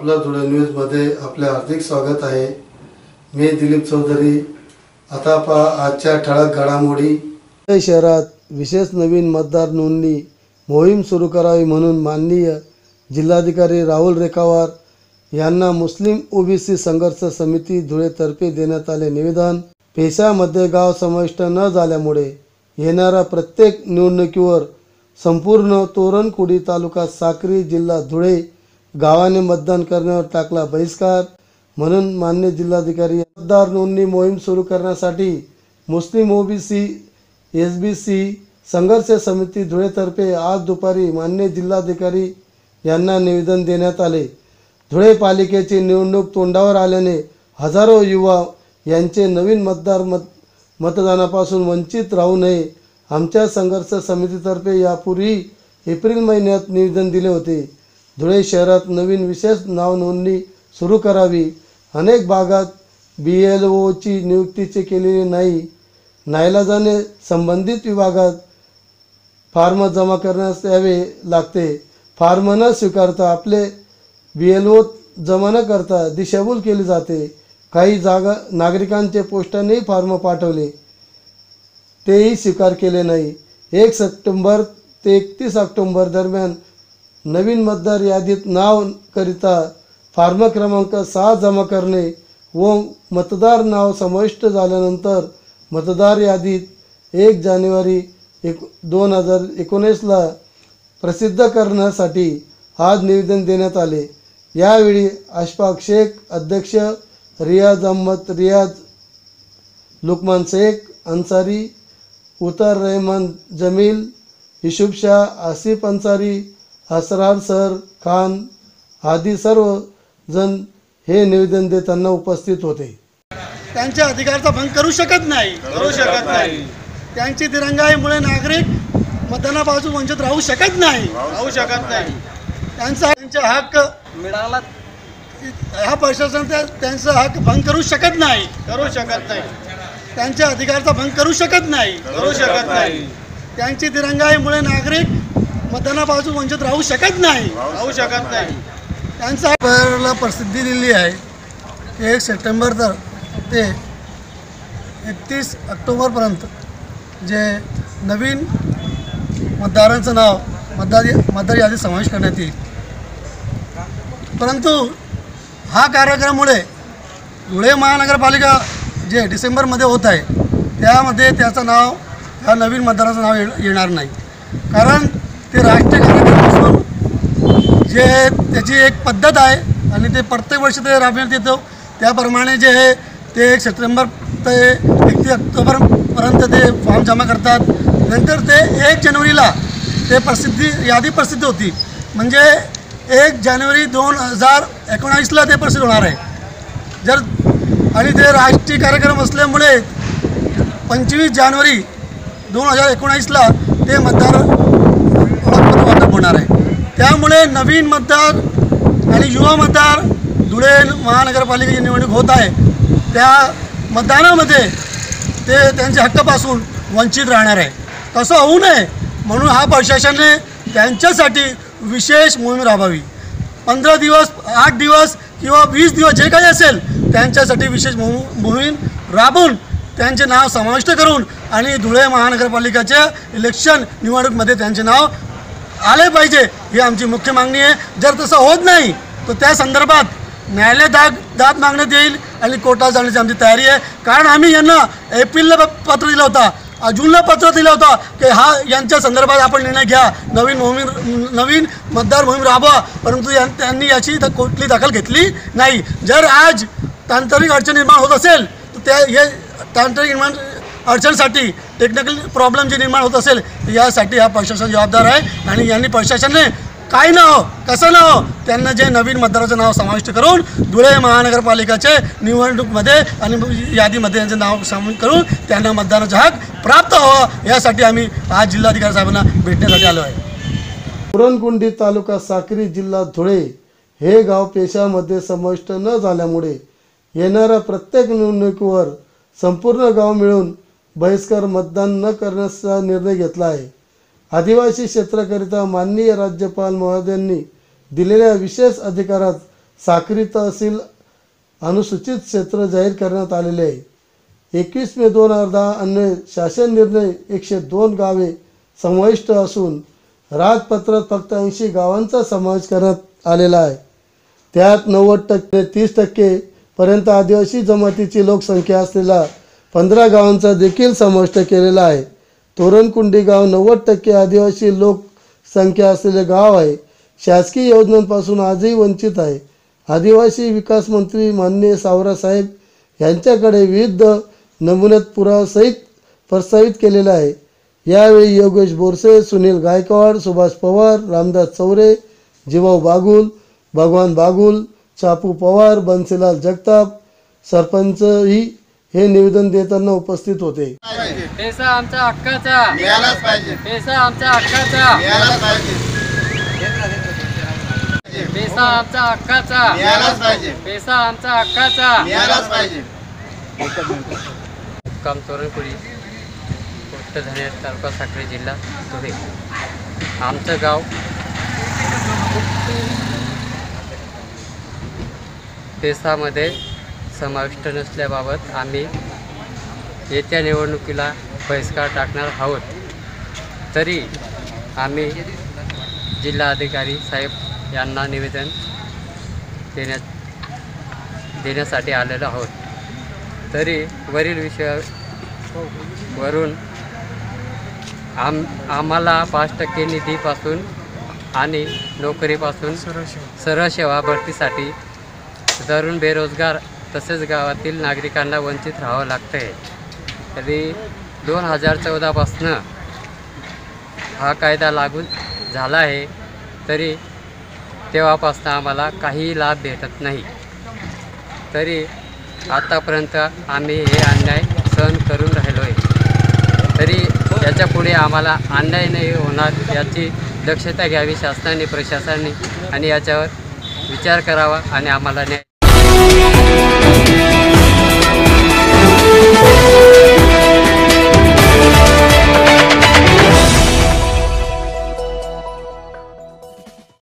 आपलं धुळे न्यूजमध्ये आपले हार्दिक स्वागत आहे. मी दिलीप चौधरी. आता पहा आजच्या ठळक घडामोडी. शहरात विशेष नवीन मतदार नोंदणी मोहीम सुरू करावी म्हणून माननीय जिल्हाधिकारी राहुल रेखावार यांना मुस्लिम ओबीसी संघर्ष समिती धुळेतर्फे देण्यात आले निवेदन. पेशामध्ये गाव समाविष्ट न झाल्यामुळे येणाऱ्या प्रत्येक निवडणुकीवर संपूर्ण तोरणकुडी तालुका साक्री जिल्हा धुळे गावाने मतदान करण्यावर टाकला बहिष्कार. म्हणून मान्य जिल्हाधिकारी मतदार नोंदणी मोहीम सुरू करण्यासाठी मुस्लिम ओबीसी एस बी सी संघर्ष समिती धुळेतर्फे आज दुपारी मान्य जिल्हाधिकारी यांना निवेदन देण्यात आले. धुळे पालिकेची निवडणूक तोंडावर आल्याने हजारो युवा यांचे नवीन मतदार मत मतदानापासून वंचित राहू नये आमच्या संघर्ष समितीतर्फे यापूर्वी एप्रिल महिन्यात निवेदन दिले होते. धुळे शहरात नवीन विशेष नावनोंदणी सुरू करावी. अनेक भागात बी एल ओची नियुक्तीचे केलेली नाही. नाईलाजाने संबंधित विभागात फार्म जमा करण्यास यावे लागते. फार्म न स्वीकारता आपले बी एल ओ जमा न करता दिशाभूल केली जाते. काही जागा नागरिकांचे पोस्टानेही फार्म पाठवले. तेही स्वीकार केले नाही. एक सप्टेंबर ते एकतीस ऑक्टोंबर दरम्यान नवीन मतदार यादीत नाव करिता क्रमांक सहा जमा करणे व मतदार नाव समाविष्ट झाल्यानंतर मतदार यादीत एक जानेवारी एक दोन हजार एकोणीसला प्रसिद्ध करण्यासाठी आज निवेदन देण्यात आले. यावेळी अशफाक शेख अध्यक्ष रियाज अहमद रियाज लुकमान शेख अन्सारी उतर रहमान जमील युसुफ शाह आसिफ अन्सारी असरार सर खान आदी सर्व जण हे निवेदन देताना उपस्थित होते. त्यांच्या अधिकारचा भंग करू शकत नाही. करू शकत नाही. त्यांची दिरंगाईमुळे नागरिक मतदानापासून वंचित राहू शकत नाही. राहू शकत नाही. त्यांचा त्यांचा हक्क मिळाला ह्या प्रशासन त्या- त्यांचा हक्क भंग करू शकत नाही. करू शकत नाही. त्यांच्या अधिकारचा भंग करू शकत नाही. करू शकत नाही. त्यांची दिरंगाईमुळे नागरिक मतदानापासून वंचित राहू शकत नाही. राहू शकत नाही. त्यांचा पेपरला प्रसिद्धी दिली आहे. एक सप्टेंबर तर ते एकतीस ऑक्टोबरपर्यंत जे नवीन मतदारांचं नाव मतदार मतदार यादीत समावेश करण्यात येईल. परंतु हा कार्यक्रमामुळे धुळे महानगरपालिका जे डिसेंबरमध्ये होत आहे त्यामध्ये त्याचं नाव ह्या नवीन मतदाराचं नाव येणार नाही. कारण ते राष्ट्रीय कार्यक्रम जे त्याची एक पद्धत आहे आणि ते प्रत्येक वर्षी ते राबविण्यात येतो. त्याप्रमाणे जे आहे ते एक सप्टेंबर ते एकतीस ऑक्टोबरपर्यंत ते फॉर्म जमा करतात. नंतर ते एक जानेवारीला ते प्रसिद्धी यादी प्रसिद्ध होती. म्हणजे एक जानेवारी दोन हजार एकोणावीसला ते प्रसिद्ध होणार आहे. जर आणि ते राष्ट्रीय कार्यक्रम असल्यामुळे पंचवीस जानेवारी दोन हजार एकोणावीसला ते मतदार ओळखपत्र होणार आहे. त्यामुळे नवीन मतदार आणि युवा मतदार धुळे महानगरपालिकेची निवडणूक होत आहे. त्या मतदानामध्ये ते त्यांच्या हक्कापासून वंचित राहणार आहे. तसं होऊ नये म्हणून हा प्रशासनाने त्यांच्यासाठी विशेष मोहीम राबवावी. पंधरा दिवस आठ दिवस किंवा वीस दिवस जे काही असेल त्यांच्यासाठी विशेष मोहीम राबवून त्यांचे नाव समाविष्ट करून आणि धुळे महानगरपालिकेच्या इलेक्शन निवडणूकमध्ये त्यांचे नाव आले पाहिजे ही आमची मुख्य मागणी आहे. जर तसं होत नाही तर त्या संदर्भात न्यायालय दाद दाद मागण्यात येईल आणि कोर्टात जाण्याची आमची तयारी आहे. कारण आम्ही यांना एप्रिलला प- पत्र दिलं होता अ, जूनला पत्र दिलं होतं की हा यांच्या संदर्भात आपण निर्णय घ्या. नवीन मोहीम नवीन मतदार मोहीम राबवा परंतु यां- त्यांनी याची द- कुठली दखल घेतली नाही. जर आज तांत्रिक अडचण निर्माण होत असेल तर त्या हे तांत्रिक निर्माण अडचणसाठी टेक्निकल प्रॉब्लेम जे निर्माण होत असेल तर यासाठी हा प्रशासन जबाबदार आहे आणि यांनी प्रशासनाने काय ना हो कसं ना हो त्यांना जे नवीन मतदाराचं नाव समाविष्ट करून धुळे महानगरपालिकेचे निवडणूकमध्ये आणि यादीमध्ये यांचं नाव सामील करून त्यांना मतदानाचा हक प्राप्त व्हावा यासाठी आम्ही आज जिल्हाधिकारी साहेबांना भेटण्यासाठी आलो आहे. पुरणकुंडी तालुका साक्री जिल्हा धुळे हे गाव पेशामध्ये समाविष्ट न झाल्यामुळे येणाऱ्या प्रत्येक निवडणुकीवर संपूर्ण गाव मिळून बहिष्कार मतदान न करण्याचा निर्णय घेतला आहे आदिवासी क्षेत्राकरिता माननीय राज्यपाल महोदयांनी दिलेल्या विशेष अधिकारात साखरी तहसील अनुसूचित क्षेत्र जाहीर करण्यात आलेले आहे. एकवीस मे दोन हजार दहा अन्वये शासन निर्णय एकशे दोन गावे समाविष्ट असून राजपत्रात फक्त ऐंशी गावांचा समावेश करण्यात आलेला आहे. त्यात नव्वद टक्के तीस टक्के पर्यंत आदिवासी जमातीची लोकसंख्या असलेला पंधरा गावांचा देखील समाविष्ट केलेला आहे. तोरणकुंडी गाव नव्वद टक्के आदिवासी लोकसंख्या असलेले गाव आहे. शासकीय योजनांपासून आजही वंचित आहे. आदिवासी विकास मंत्री माननीय सावरासाहेब यांच्याकडे विविध नमुन्यात पुरावासहित प्रस्तावित केलेला आहे. यावेळी योगेश बोरसे सुनील गायकवाड सुभाष पवार रामदास चौरे जीवाऊ बागुल भगवान बागुल चापू पवार बन्सीलाल जगताप सरपंचही हे निवेदन देताना उपस्थित होते. पैसा आमचा हक्काचा. मिळालाच पाहिजे. पैसा आमच्या हक्काचा. मिळालाच पाहिजे. पैसा आमचा हक्काचा. मिळालाच पाहिजे. पैसा आमचा हक्काचा. मिळालाच पाहिजे. काम तोरणपुरी पोस्ट धनेर तालुका साखरे जिल्हा धुळे. आमचं गाव पेसामध्ये समाविष्ट नसल्याबाबत आम्ही येत्या निवडणुकीला बहिष्कार टाकणार आहोत. तरी आम्ही जिल्हाधिकारी साहेब यांना निवेदन देण्यात देण्यासाठी आलेलो आहोत. तरी वरील विषयावरून आम आम्हाला पाच टक्के निधीपासून आणि नोकरीपासून सरळ सेवा. भरतीसाठी तरुण बेरोजगार तसेच गावातील नागरिकांना वंचित राहावं लागतं आहे तरी दोन हजार चौदापासनं हा कायदा लागू झाला आहे तरी तेव्हापासनं आम्हाला काहीही लाभ भेटत नाही. तरी आत्तापर्यंत आम्ही हे अन्याय सहन करून राहिलो आहे तरी याच्यापुढे आम्हाला अन्याय नाही होणार याची दक्षता घ्यावी शासनाने प्रशासनाने आणि याच्यावर विचार करावा आणि आम्हाला न्याय Música